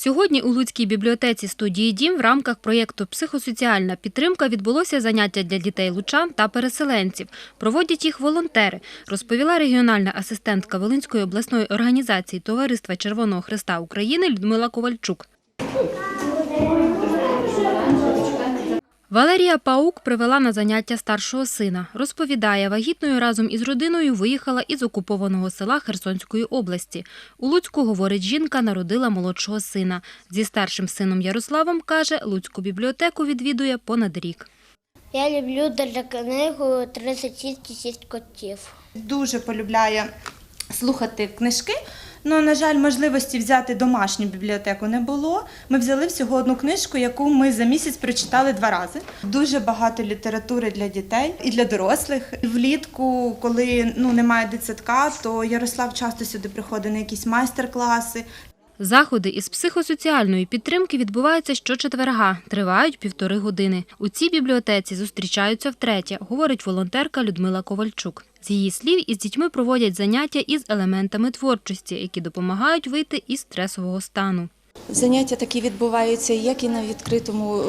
Сьогодні у Луцькій бібліотеці студії Дім в рамках проєкту Психосоціальна підтримка відбулося заняття для дітей лучан та переселенців. Проводять їх волонтери, розповіла регіональна асистентка Волинської обласної організації Товариства Червоного Христа України Людмила Ковальчук. Валерія Паук привела на заняття старшого сина. Розповідає, вагітною разом із родиною виїхала із окупованого села Херсонської області. У Луцьку, говорить жінка, народила молодшого сина. Зі старшим сином Ярославом, каже, Луцьку бібліотеку відвідує понад рік. Я люблю даже книгу 36 котів. дуже полюбляє слухати книжки. Ну, на жаль, можливості взяти домашню бібліотеку не було. Ми взяли всього одну книжку, яку ми за місяць прочитали два рази. Дуже багато літератури для дітей і для дорослих. Влітку, коли ну немає дитсадка, то Ярослав часто сюди приходить на якісь майстер-класи. Заходи із психосоціальної підтримки відбуваються щочетверга, тривають півтори години. У цій бібліотеці зустрічаються втретє, говорить волонтерка Людмила Ковальчук. З її слів, із дітьми проводять заняття із елементами творчості, які допомагають вийти із стресового стану. Заняття такі відбуваються як і на відкритому е,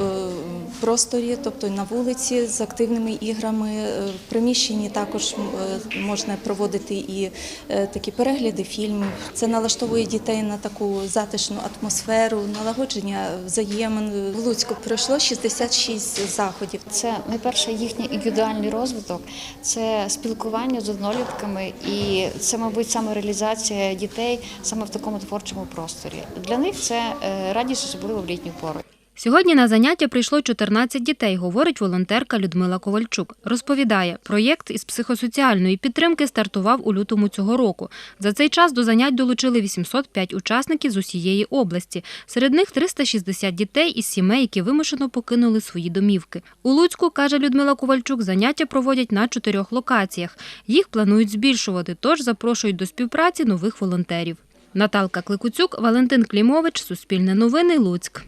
просторі, тобто на вулиці з активними іграми. Е, В приміщенні також е, можна проводити і такі перегляди фільмів. Це налаштовує дітей на таку затишну атмосферу, налагодження взаємин. В Луцьку пройшло 66 заходів. Це найперше їхній індивідуальний розвиток, це спілкування з однолітками, і це, мабуть, самореалізація дітей саме в такому творчому просторі. Для них це е, радість, особливо в літню пору. Сьогодні на заняття прийшло 14 дітей, говорить волонтерка Людмила Ковальчук. Розповідає, проєкт із психосоціальної підтримки стартував у лютому цього року. За цей час до занять долучили 805 учасників з усієї області. Серед них 360 дітей із сімей, які вимушено покинули свої домівки. У Луцьку, каже Людмила Ковальчук, заняття проводять на чотирьох локаціях. Їх планують збільшувати, тож запрошують до співпраці нових волонтерів. Наталка Кликуцюк, Валентин Клімович, Суспільне новини, Луцьк.